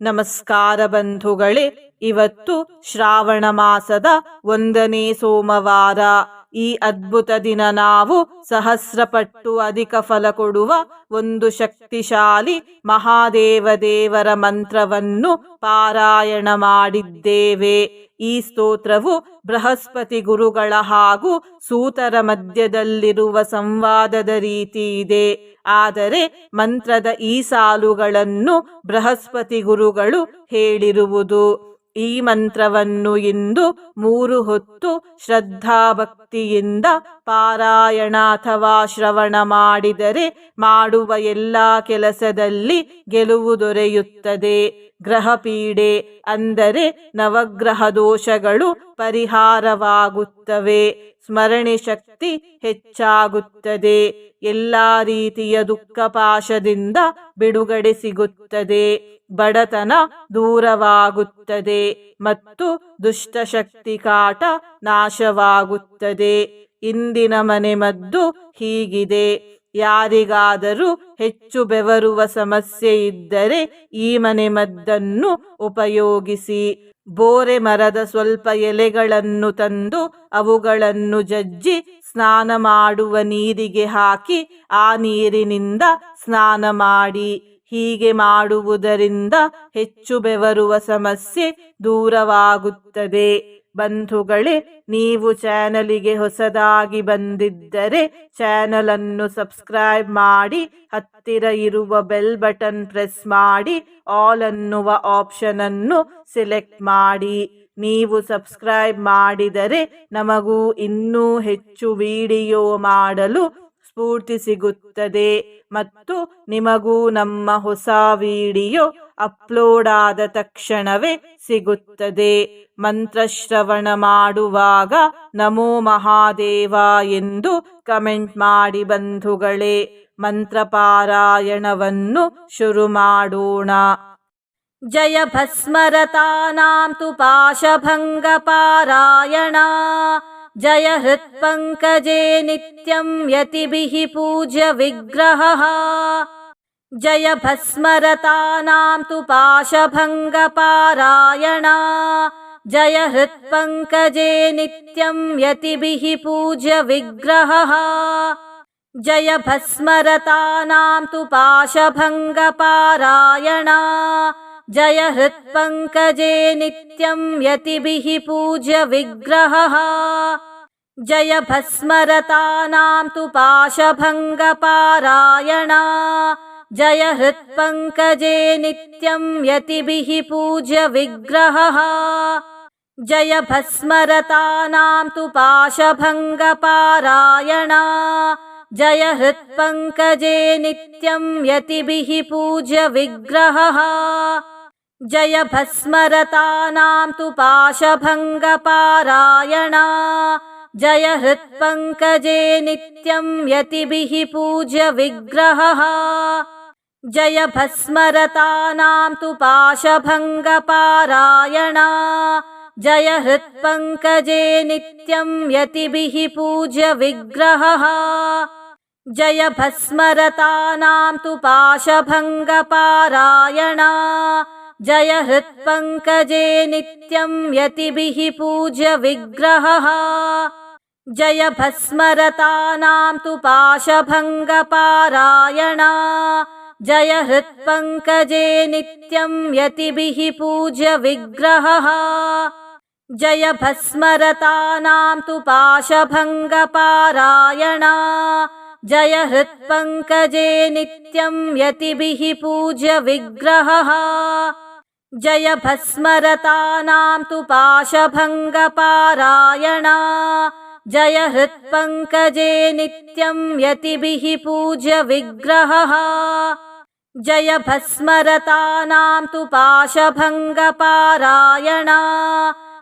ನಮಸ್ಕಾರ ಬಂಧುಗಳೇ ಇವತ್ತು ಶ್ರಾವಣ ಮಾಸದ ಒಂದನೇ ಸೋಮವಾರ. ಈ ಅದ್ಭುತ ದಿನ ನಾವು ಸಹಸ್ರಪಟ್ಟು ಅಧಿಕ ಫಲ ಕೊಡುವ ಒಂದು ಶಕ್ತಿಶಾಲಿ ಮಹಾದೇವ ದೇವರ ಮಂತ್ರವನ್ನು ಪಾರಾಯಣ ಮಾಡಿದ್ದೇವೆ. ಈ ಸ್ತೋತ್ರವು ಬೃಹಸ್ಪತಿ ಗುರುಗಳ ಹಾಗೂ ಸೂತರ ಮಧ್ಯದಲ್ಲಿರುವ ಸಂವಾದದ ರೀತಿ ಇದೆ. ಆದರೆ ಮಂತ್ರದ ಈ ಸಾಲುಗಳನ್ನು ಬೃಹಸ್ಪತಿ ಗುರುಗಳು ಹೇಳಿರುವುದು. ಈ ಮಂತ್ರವನ್ನು ಇಂದು ಮೂರು ಹೊತ್ತು ಶ್ರದ್ಧಾಭಕ್ತಿಯಿಂದ ಪಾರಾಯಣ ಅಥವಾ ಶ್ರವಣ ಮಾಡಿದರೆ ಮಾಡುವ ಎಲ್ಲ ಕೆಲಸದಲ್ಲಿ ಗೆಲುವು ದೊರೆಯುತ್ತದೆ. ಗ್ರಹ ಪೀಡೆ ಅಂದರೆ ನವಗ್ರಹ ದೋಷಗಳು ಪರಿಹಾರವಾಗುತ್ತವೆ. ಸ್ಮರಣೆ ಶಕ್ತಿ ಹೆಚ್ಚಾಗುತ್ತದೆ. ಎಲ್ಲ ರೀತಿಯ ದುಃಖಪಾಶದಿಂದ ಬಿಡುಗಡೆ ಸಿಗುತ್ತದೆ. ಬಡತನ ದೂರವಾಗುತ್ತದೆ ಮತ್ತು ದುಷ್ಟಶಕ್ತಿ ಕಾಟ ನಾಶವಾಗುತ್ತದೆ. ಇಂದಿನ ಮನೆ ಮದ್ದು ಹೀಗಿದೆ. ಯಾರಿಗಾದರೂ ಹೆಚ್ಚು ಬೆವರುವ ಸಮಸ್ಯೆ ಇದ್ದರೆ ಈ ಮನೆ ಮದ್ದನ್ನು ಉಪಯೋಗಿಸಿ. ಬೋರೆ ಮರದ ಸ್ವಲ್ಪ ಎಲೆಗಳನ್ನು ತಂದು ಅವುಗಳನ್ನು ಜಜ್ಜಿ ಸ್ನಾನ ಮಾಡುವ ನೀರಿಗೆ ಹಾಕಿ ಆ ನೀರಿನಿಂದ ಸ್ನಾನ ಮಾಡಿ. ಹೀಗೆ ಮಾಡುವುದರಿಂದ ಹೆಚ್ಚು ಬೆವರುವ ಸಮಸ್ಯೆ ದೂರವಾಗುತ್ತದೆ. ಬಂಧುಗಳೇ, ನೀವು ಚಾನಲಿಗೆ ಹೊಸದಾಗಿ ಬಂದಿದ್ದರೆ ಚಾನಲನ್ನು ಸಬ್ಸ್ಕ್ರೈಬ್ ಮಾಡಿ, ಹತ್ತಿರ ಇರುವ ಬೆಲ್ ಬಟನ್ ಪ್ರೆಸ್ ಮಾಡಿ, ಆಲ್ ಅನ್ನುವ ಆಪ್ಷನ್ ಅನ್ನು ಸೆಲೆಕ್ಟ್ ಮಾಡಿ. ನೀವು ಸಬ್ಸ್ಕ್ರೈಬ್ ಮಾಡಿದರೆ ನಮಗೂ ಇನ್ನೂ ಹೆಚ್ಚು ವಿಡಿಯೋ ಮಾಡಲು ಸ್ಫೂರ್ತಿ ಸಿಗುತ್ತದೆ ಮತ್ತು ನಿಮಗೂ ನಮ್ಮ ಹೊಸ ವಿಡಿಯೋ ಅಪ್ಲೋಡ್ ಆದ ತಕ್ಷಣವೇ ಸಿಗುತ್ತದೆ. ಮಂತ್ರಶ್ರವಣ ಮಾಡುವಾಗ ನಮೋ ಮಹಾದೇವ ಎಂದು ಕಮೆಂಟ್ ಮಾಡಿ ಬಂಧುಗಳೇ ಮಂತ್ರ ಪಾರಾಯಣವನ್ನು ಶುರು ಮಾಡೋಣ. ಜಯ ಭಸ್ಮರತಾನಾಂ ತು ಪಾಶಭಂಗ ಪಾರಾಯಣ ಜಯ ಹೃತ್ಪಂಕಜೇ ನಿತ್ಯಂ ಯತಿಭಿಃ ಪೂಜ್ಯ ವಿಗ್ರಹ. जय भस्मरतानां तु पाशभङ्गपारायणा। जय हृत्पङ्कजे नित्यं यतिभिः पूज्य विग्रहः। जय भस्मरतानां तु पाशभङ्गपारायणा। जय हृत्पङ्कजे नित्यं यतिभिः पूज्य विग्रहः। जय भस्मरतानां तु पाशभङ्गपारायणा जय हृत्पङ्कजे नित्यं यतिभिः पूज्य विग्रहः। जय भस्मरतानां तु पाशभङ्गपारायणा। जय हृत्पङ्कजे नित्यं यतिभिः पूज्य विग्रहः। जय भस्मरतानां तु पाशभङ्गपारायणा। जय हृत्पङ्कजे नित्यं यतिभिः पूज्य विग्रहः जय भस्मरतानां तु पाशभङ्गपारायणा। जय हृत्पङ्कजे नित्यं यतिभिः पूज्य विग्रहः जय भस्मरतानां तु पाशभङ्गपारायणा। जय हृत्पङ्कजे नित्यं यतिभिः पूज्य विग्रहः जय भस्मरतानां तु पाशभङ्गपारायणा जय हृत्पङ्कजे नित्यं यतिभिः पूज्य विग्रहः। जय भस्मरतानां तु पाशभङ्गपारायणा। जय हृत्पङ्कजे नित्यं यतिभिः पूज्य विग्रहः। जय भस्मरतानां तु पाशभङ्गपारायणा जय हृत्पङ्कजे नित्यं यतिभिः पूज्य विग्रहः। जय भस्मरतानां तु पाशभङ्गपारायणा।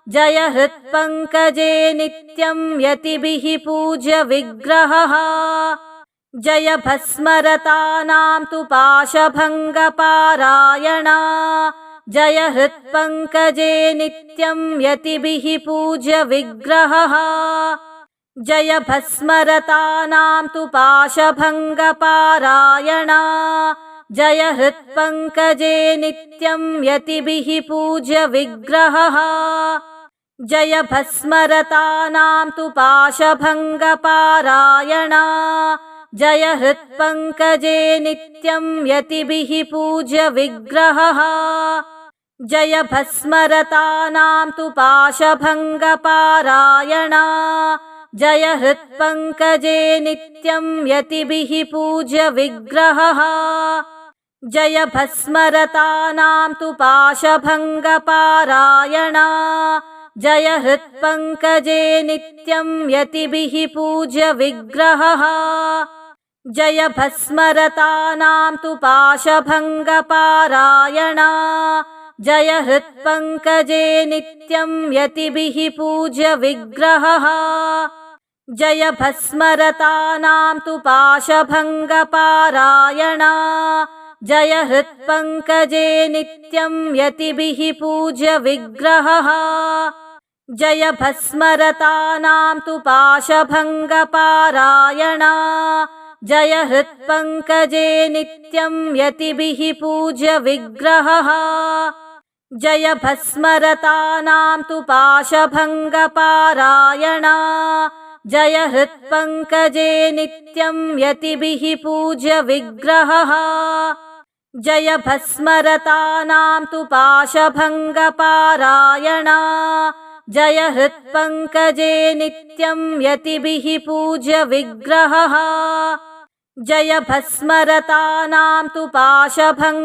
जय हृत्पङ्कजे नित्यं यतिभिः पूज्य विग्रहः। जय भस्मरतानां तु पाशभङ्गपारायणा। जय हृत्पङ्कजे नित्यं यतिभिः पूज्य विग्रहः जय भस्मरतानां तु पाशभङ्गपारायणा। जय हृत्पङ्कजे नित्यं यतिभिः पूज्य विग्रहः जय भस्मरतानां तु पाशभङ्गपारायणा। जय हृत्पङ्कजे नित्यं यतिभिः पूज्य विग्रहः जय भस्मरतानां तु पाशभङ्गपारायणा जय हृत्पङ्कजे नित्यं यतिभिः पूज्य विग्रहः। जय भस्मरतानां तु पाशभङ्गपारायणा। जय हृत्पङ्कजे नित्यं यतिभिः पूज्य विग्रहः। जय भस्मरतानां तु पाशभङ्गपारायणा। जय हृत्पङ्कजे नित्यं यतिभिः पूज्य विग्रहः जय भस्मरतानां तु पाशभङ्गपारायणा। जय हृत्पङ्कजे नित्यं यतिभिः पूज्य विग्रहः। जय भस्मरतानां तु पाशभङ्गपारायणा। जय हृत्पङ्कजे नित्यं यतिभिः पूज्य विग्रहः। जय भस्मरतानां तु पाशभङ्गपारायणा जय हृत्पङ्कजे नित्यं यतिभिः पूज्य विग्रहः। जय भस्मरतानां तु पाशभङ्गपारायणा। जय हृत्पङ्कजे नित्यं यतिभिः पूज्य विग्रहः। जय भस्मरतानां तु पाशभङ्गपारायणा।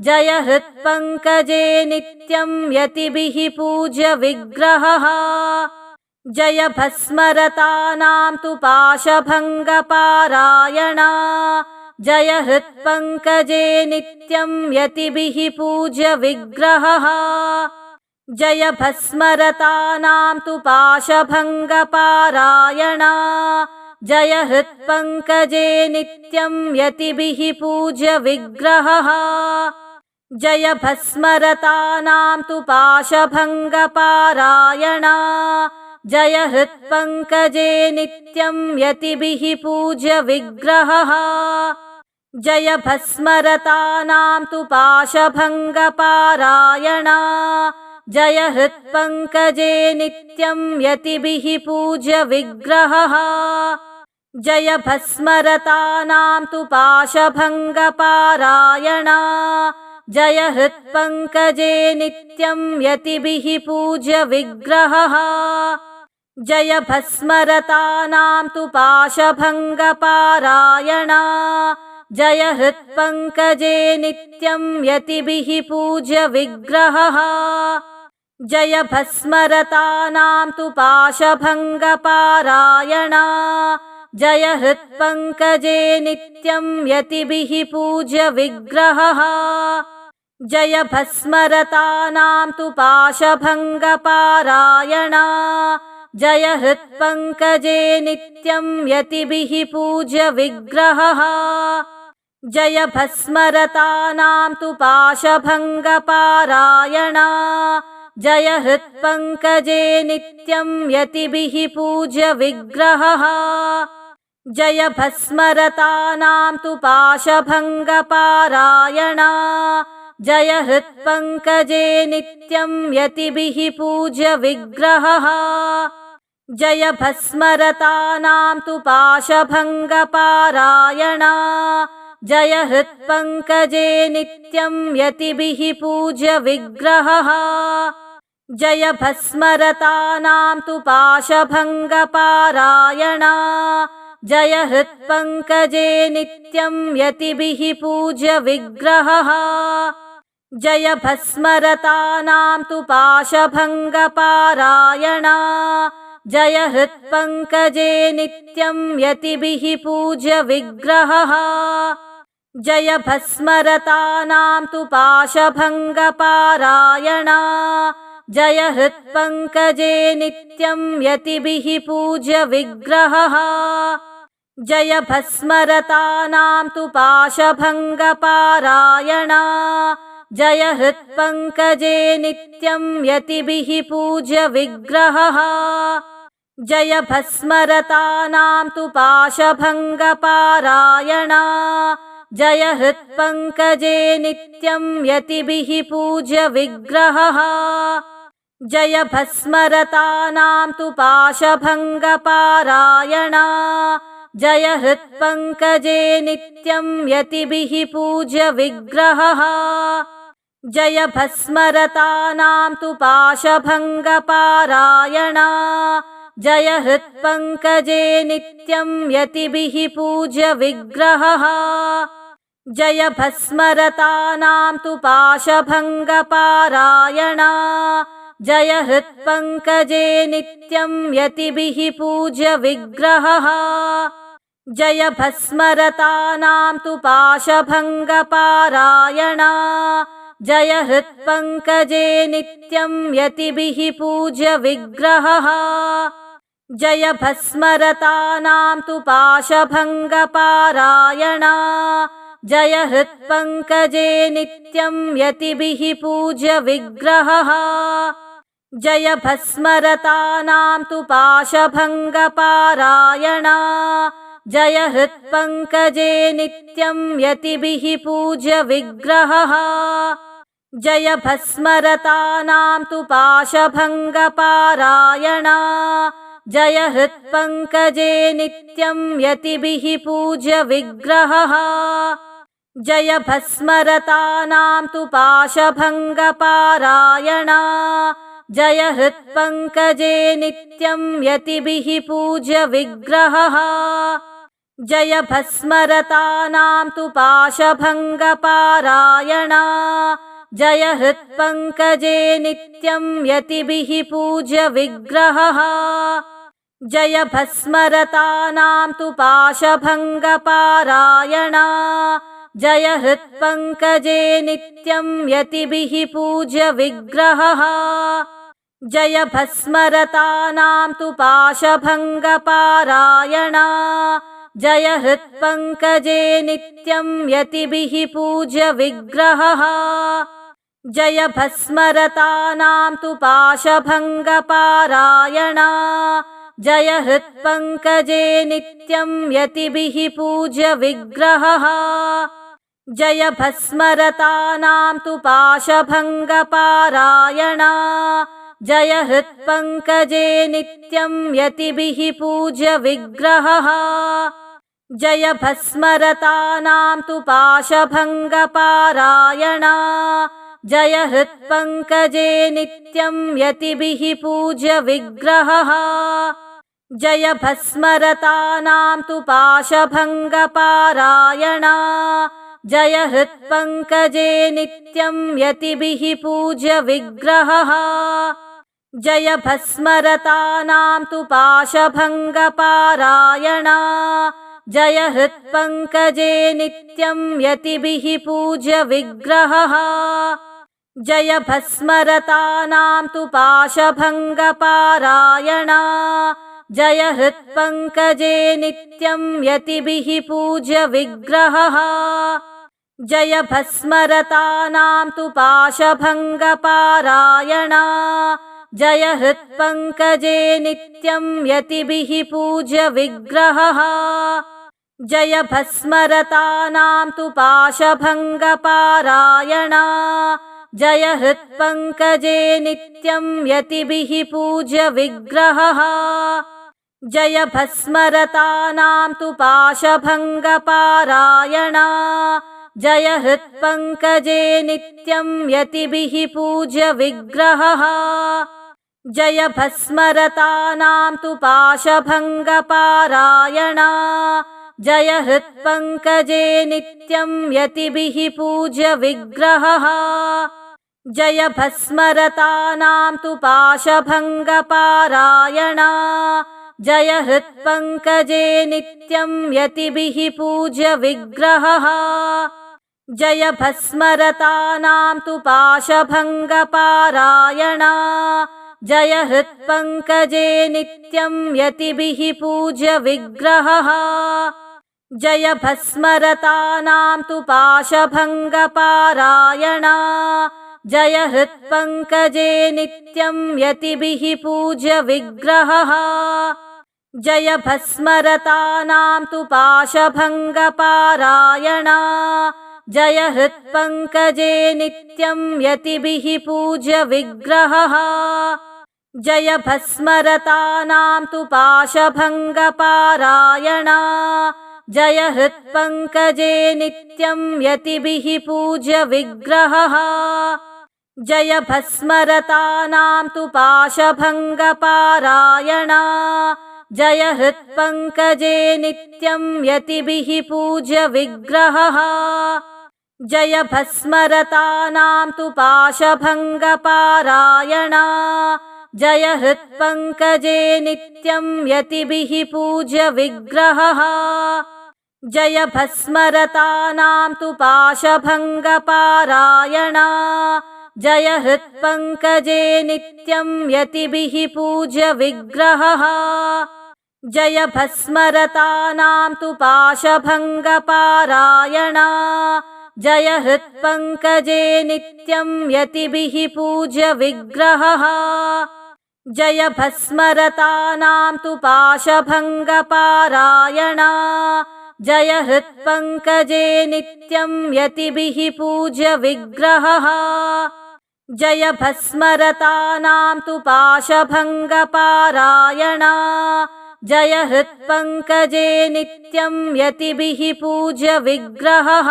जय हृत्पङ्कजे नित्यं यतिभिः पूज्य विग्रहः जय भस्मरतानां तु पाशभङ्गपारायणा। जय हृत्पङ्कजे नित्यं यतिभिः पूज्य विग्रहः जय भस्मरतानां तु पाशभङ्गपारायणा। जय हृत्पङ्कजे नित्यं यतिभिः पूज्य विग्रहः जय भस्मरतानां तु पाशभङ्गपारायणा जय हृत्पङ्कजे नित्यं यतिभिः पूज्य विग्रहः। जय भस्मरतानां तु पाशभङ्गपारायणा। जय हृत्पङ्कजे नित्यं यतिभिः पूज्य विग्रहः। जय भस्मरतानां तु पाशभङ्गपारायणा। जय हृत्पङ्कजे नित्यं यतिभिः पूज्य विग्रहः जय भस्मरतानां तु पाशभङ्गपारायणा। जय हृत्पङ्कजे नित्यं यतिभिः पूज्य विग्रहः। जय भस्मरतानां तु पाशभङ्गपारायणा। जय हृत्पङ्कजे नित्यं यतिभिः पूज्य विग्रहः। जय भस्मरतानां तु पाशभङ्गपारायणा जय हृत्पङ्कजे नित्यं यतिभिः पूज्य विग्रहः। जय भस्मरतानां तु पाशभङ्गपारायणा। जय हृत्पङ्कजे नित्यं यतिभिः पूज्य विग्रहः। जय भस्मरतानां तु पाशभङ्गपारायणा। जय हृत्पङ्कजे नित्यं यतिभिः पूज्य विग्रहः जय भस्मरतानां तु पाशभङ्गपारायणा। जय हृत्पङ्कजे नित्यं यतिभिः पूज्य विग्रहः जय भस्मरतानां तु पाशभङ्गपारायणा। जय हृत्पङ्कजे नित्यं यतिभिः पूज्य विग्रहः जय भस्मरतानां तु पाशभङ्गपारायणा जय हृत्पङ्कजे नित्यं यतिभिः पूज्य विग्रहः। जय भस्मरतानां तु पाशभङ्गपारायणा। जय हृत्पङ्कजे नित्यं यतिभिः पूज्य विग्रहः। जय भस्मरतानां तु पाशभङ्गपारायणा। जय हृत्पङ्कजे नित्यं यतिभिः पूज्य विग्रहः जय भस्मरतानां तु पाशभङ्गपारायणा। जय हृत्पङ्कजे नित्यं यतिभिः पूज्य विग्रहः। जय भस्मरतानां तु पाशभङ्गपारायणा। जय हृत्पङ्कजे नित्यं यतिभिः पूज्य विग्रहः। जय भस्मरतानां तु पाशभङ्गपारायणा जय हृत्पङ्कजे नित्यं यतिभिः पूज्य विग्रहः। जय भस्मरतानां तु पाशभङ्गपारायणा। जय हृत्पङ्कजे नित्यं यतिभिः पूज्य विग्रहः। जय भस्मरतानां तु पाशभङ्गपारायणा। जय हृत्पङ्कजे नित्यं यतिभिः पूज्य विग्रहः जय भस्मरतानां तु पाशभङ्गपारायणा। जय हृत्पङ्कजे नित्यं यतिभिः पूज्य विग्रहः जय भस्मरतानां तु पाशभङ्गपारायणा। जय हृत्पङ्कजे नित्यं यतिभिः पूज्य विग्रहः जय भस्मरतानां तु पाशभङ्गपारायणा जय हृत्पङ्कजे नित्यं यतिभिः पूज्य विग्रहः। जय भस्मरतानां तु पाशभङ्गपारायणा। जय हृत्पङ्कजे नित्यं यतिभिः पूज्य विग्रहः। जय भस्मरतानां तु पाशभङ्गपारायणा। जय हृत्पङ्कजे नित्यं यतिभिः पूज्य विग्रहः जय भस्मरतानां तु पाशभङ्गपारायणा। जय हृत्पङ्कजे नित्यं यतिभिः पूज्य विग्रहः। जय भस्मरतानां तु पाशभङ्गपारायणा। जय हृत्पङ्कजे नित्यं यतिभिः पूज्य विग्रहः। जय भस्मरतानां तु पाशभङ्गपारायणा जय हृत्पङ्कजे नित्यं यतिभिः पूज्य विग्रहः। जय भस्मरतानां तु पाशभङ्गपारायणा। जय हृत्पङ्कजे नित्यं यतिभिः पूज्य विग्रहः। जय भस्मरतानां तु पाशभङ्गपारायणा जय हृत्पङ्कजे नित्यं यतिभिः पूज्य विग्रहः। जय भस्मरतानां तु पाशभङ्गपारायणा। जय हृत्पङ्कजे नित्यं यतिभिः पूज्य विग्रहः। जय भस्मरतानां तु पाशभङ्गपारायणा। जय हृत्पङ्कजे नित्यं यतिभिः पूज्य विग्रहः जय भस्मरतानां तु पाशभङ्गपारायणा। जय हृत्पङ्कजे नित्यं यतिभिः पूज्य विग्रहः। जय भस्मरतानां तु पाशभङ्गपारायणा। जय हृत्पङ्कजे नित्यं यतिभिः पूज्य विग्रहः। जय भस्मरतानां तु पाशभङ्गपारायणा जय हृत्पङ्कजे नित्यं यतिभिः पूज्य विग्रहः। जय भस्मरतानां तु पाशभङ्गपारायणा। जय हृत्पङ्कजे नित्यं यतिभिः पूज्य विग्रहः। जय भस्मरतानां तु पाशभङ्गपारायणा। जय हृत्पङ्कजे नित्यं यतिभिः पूज्य विग्रहः जय भस्मरतानां तु पाशभङ्गपारायणा। जय हृत्पङ्कजे नित्यं यतिभिः पूज्य विग्रहः। जय भस्मरतानां तु पाशभङ्गपारायणा। जय हृत्पङ्कजे नित्यं यतिभिः पूज्य विग्रहः। जय भस्मरतानां तु पाशभङ्गपारायणा जय हृत्पङ्कजे नित्यं यतिभिः पूज्य विग्रहः। जय भस्मरतानां तु पाशभङ्गपारायणा। जय हृत्पङ्कजे नित्यं यतिभिः पूज्य विग्रहः। जय भस्मरतानां तु पाशभङ्गपारायणा। जय हृत्पङ्कजे नित्यं यतिभिः पूज्य विग्रहः जय भस्मरतानां तु पाशभङ्गपारायणा। जय हृत्पङ्कजे नित्यं यतिभिः पूज्य विग्रहः। जय भस्मरतानां तु पाशभङ्गपारायणा। जय हृत्पङ्कजे नित्यं यतिभिः पूज्य विग्रहः। जय भस्मरतानां तु पाशभङ्गपारायणा जय हृत्पङ्कजे नित्यं यतिभिः पूज्य विग्रहः। जय भस्मरतानां तु पाशभङ्गपारायणा। जय हृत्पङ्कजे नित्यं यतिभिः पूज्य विग्रहः। जय भस्मरतानां तु पाशभङ्गपारायणा। जय हृत्पङ्कजे नित्यं यतिभिः पूज्य विग्रहः जय भस्मरतानां तु पाशभङ्गपारायणा। जय हृत्पङ्कजे नित्यं यतिभिः पूज्य विग्रहः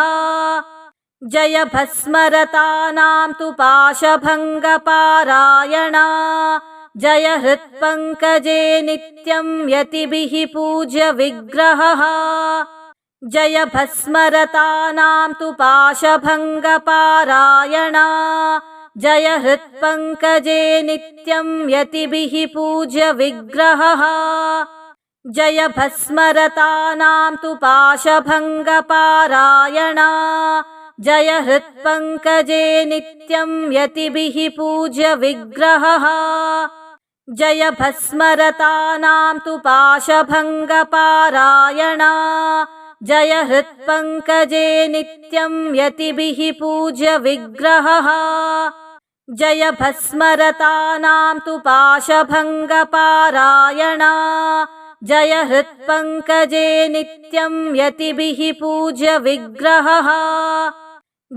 जय भस्मरतानां तु पाशभङ्गपारायणा। जय हृत्पङ्कजे नित्यं यतिभिः पूज्य विग्रहः जय भस्मरतानां तु पाशभङ्गपारायणा जय हृत्पङ्कजे नित्यं यतिभिः पूज्य विग्रहः। जय भस्मरतानां तु पाशभङ्गपारायणा। जय हृत्पङ्कजे नित्यं यतिभिः पूज्य विग्रहः। जय भस्मरतानां तु पाशभङ्गपारायणा। जय हृत्पङ्कजे नित्यं यतिभिः पूज्य विग्रहः जय भस्मरतानां तु पाशभङ्गपारायणा। जय हृत्पङ्कजे नित्यं यतिभिः पूज्य विग्रहः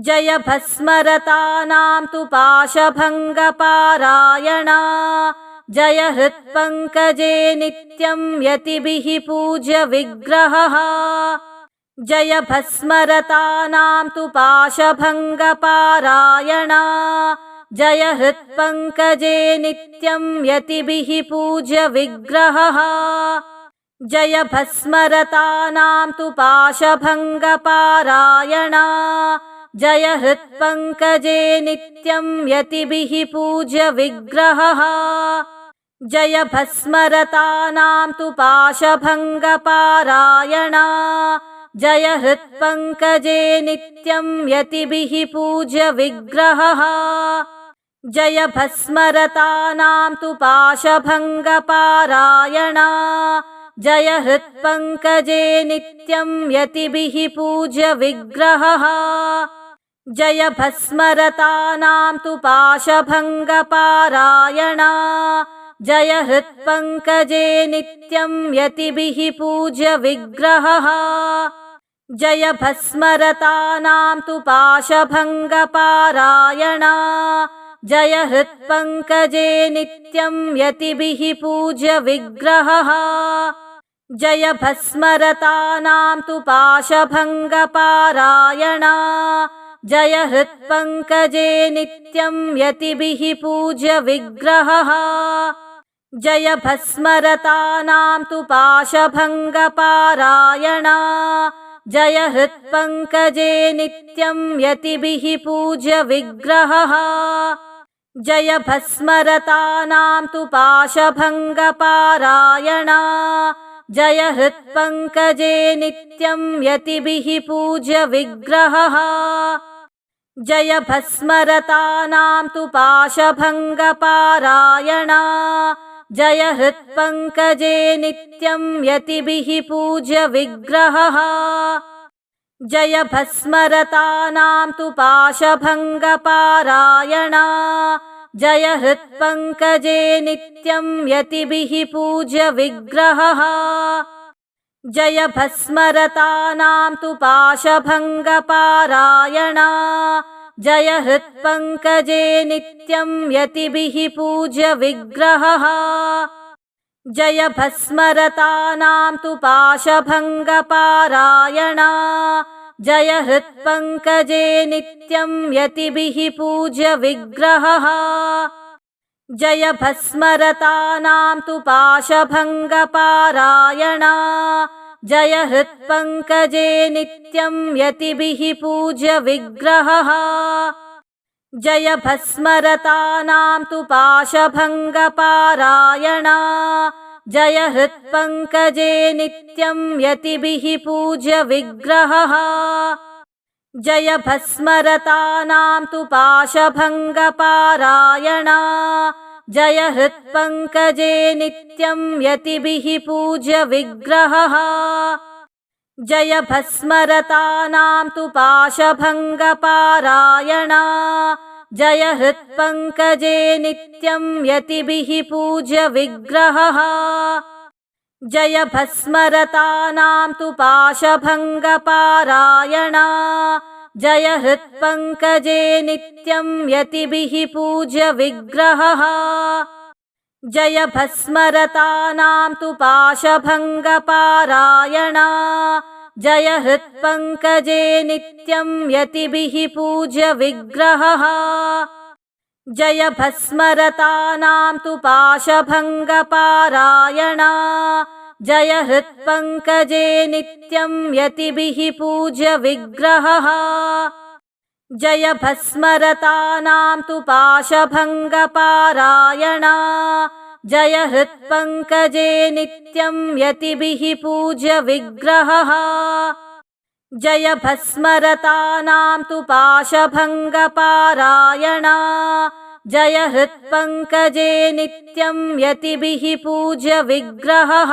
जय भस्मरतानां तु पाशभङ्गपारायणा। जय हृत्पङ्कजे नित्यं यतिभिः पूज्य विग्रहः जय भस्मरतानां तु पाशभङ्गपारायणा जय हृत्पङ्कजे नित्यं यतिभिः पूज्य विग्रहः। जय भस्मरतानां तु पाशभङ्गपारायणा। जय हृत्पङ्कजे नित्यं यतिभिः पूज्य विग्रहः। जय भस्मरतानां तु पाशभङ्गपारायणा। जय हृत्पङ्कजे नित्यं यतिभिः पूज्य विग्रहः जय भस्मरतानां तु पाशभङ्गपारायणा। जय हृत्पङ्कजे नित्यं यतिभिः पूज्य विग्रहः जय भस्मरतानां तु पाशभङ्गपारायणा। जय हृत्पङ्कजे नित्यं यतिभिः पूज्य विग्रहः जय भस्मरतानां तु पाशभङ्गपारायणा जय हृत्पङ्कजे नित्यं यतिभिः पूज्य विग्रहः। जय भस्मरतानां तु पाशभङ्गपारायणा। जय हृत्पङ्कजे नित्यं यतिभिः पूज्य विग्रहः। जय भस्मरतानां तु पाशभङ्गपारायणा। जय हृत्पङ्कजे नित्यं यतिभिः पूज्य विग्रहः जय भस्मरतानां तु पाशभङ्गपारायणा। जय हृत्पङ्कजे नित्यं यतिभिः पूज्य विग्रहः। जय भस्मरतानां तु पाशभङ्गपारायणा। जय हृत्पङ्कजे नित्यं यतिभिः पूज्य विग्रहः जय भस्मरतानां तु पाशभङ्गपारायणा। जय हृत्पङ्कजे नित्यं यतिभिः पूज्य विग्रहः जय भस्मरतानां तु पाशभङ्गपारायणा। जय हृत्पङ्कजे नित्यं यतिभिः पूज्य विग्रहः जय भस्मरतानां तु पाशभङ्गपारायणा। जय हृत्पङ्कजे नित्यं यतिभिः पूज्य विग्रहः। जय भस्मरतानां तु पाशभङ्गपारायणा। जय हृत्पङ्कजे नित्यं यतिभिः पूज्य विग्रहः जय भस्मरतानां तु पाशभङ्गपारायणा। जय हृत्पङ्कजे नित्यं यतिभिः पूज्य विग्रहः जय भस्मरतानां तु पाशभङ्गपारायणा। जय हृत्पङ्कजे नित्यं यतिभिः पूज्य विग्रहः जय भस्मरतानां तु पाशभङ्गपारायणा। जय हृत्पङ्कजे नित्यं यतिभिः पूज्य विग्रहः जय भस्मरतानां तु पाशभङ्गपारायणा। जय हृत्पङ्कजे नित्यं यतिभिः पूज्य विग्रहः जय भस्मरतानां तु पाशभङ्गपारायणा। जय हृत्पङ्कजे नित्यं यतिभिः पूज्य विग्रहः जय भस्मरतानां तु पाशभङ्गपारायणा। जय हृत्पङ्कजे नित्यं यतिभिः पूज्य विग्रहः जय भस्मरतानां तु पाशभङ्गपारायणा। जय हृत्पङ्कजे नित्यं यतिभिः पूज्य विग्रहः। जय भस्मरतानां तु पाशभङ्गपारायणा। जय हृत्पङ्कजे नित्यं यतिभिः पूज्य विग्रहः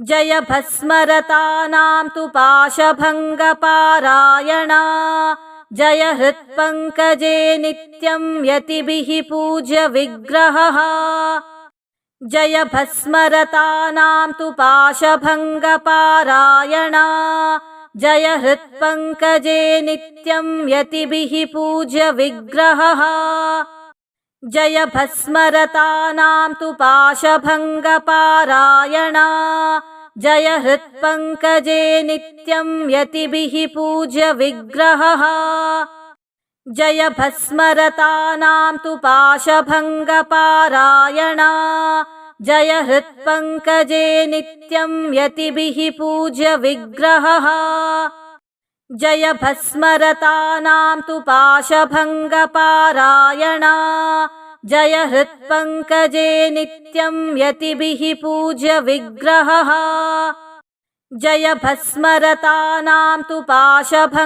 जय भस्मरतानां तु पाशभङ्गपारायणा। जय हृत्पङ्कजे नित्यं यतिभिः पूज्य विग्रहः। जय भस्मरतानां तु पाशभङ्गपारायणा। जय हृत्पङ्कजे नित्यं यतिभिः पूज्य विग्रहः जय भस्मरतानां तु पाशभङ्गपारायणा। जय हृत्पङ्कजे नित्यं यतिभिः पूज्य विग्रहः जय भस्मरतानां तु पाशभङ्गपारायणा। जय हृत्पङ्कजे नित्यं यतिभिः पूज्य विग्रहः जय भस्मरतानां तु पाशभङ्गपारायणा। जय हृत्पङ्कजे नित्यं यतिभिः पूज्य विग्रहः जय भस्मरतानां तु पाशभङ्गपारायणा।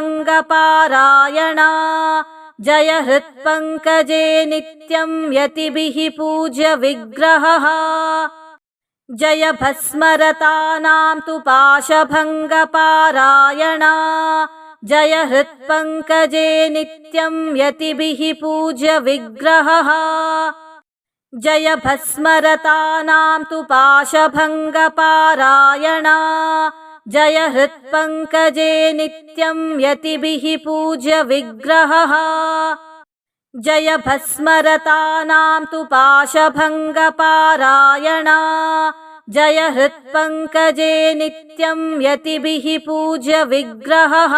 जय हृत्पङ्कजे नित्यं यतिभिः पूज्य विग्रहः जय भस्मरतानां तु पाशभङ्गपारायणा। जय हृत्पङ्कजे नित्यं यतिभिः पूज्य विग्रहः जय भस्मरतानां तु पाशभङ्गपारायणा। जय हृत्पङ्कजे नित्यं यतिभिः पूज्य विग्रहः जय भस्मरतानां तु पाशभङ्गपारायणा जय हृत्पङ्कजे नित्यं यतिभिः पूज्य विग्रहः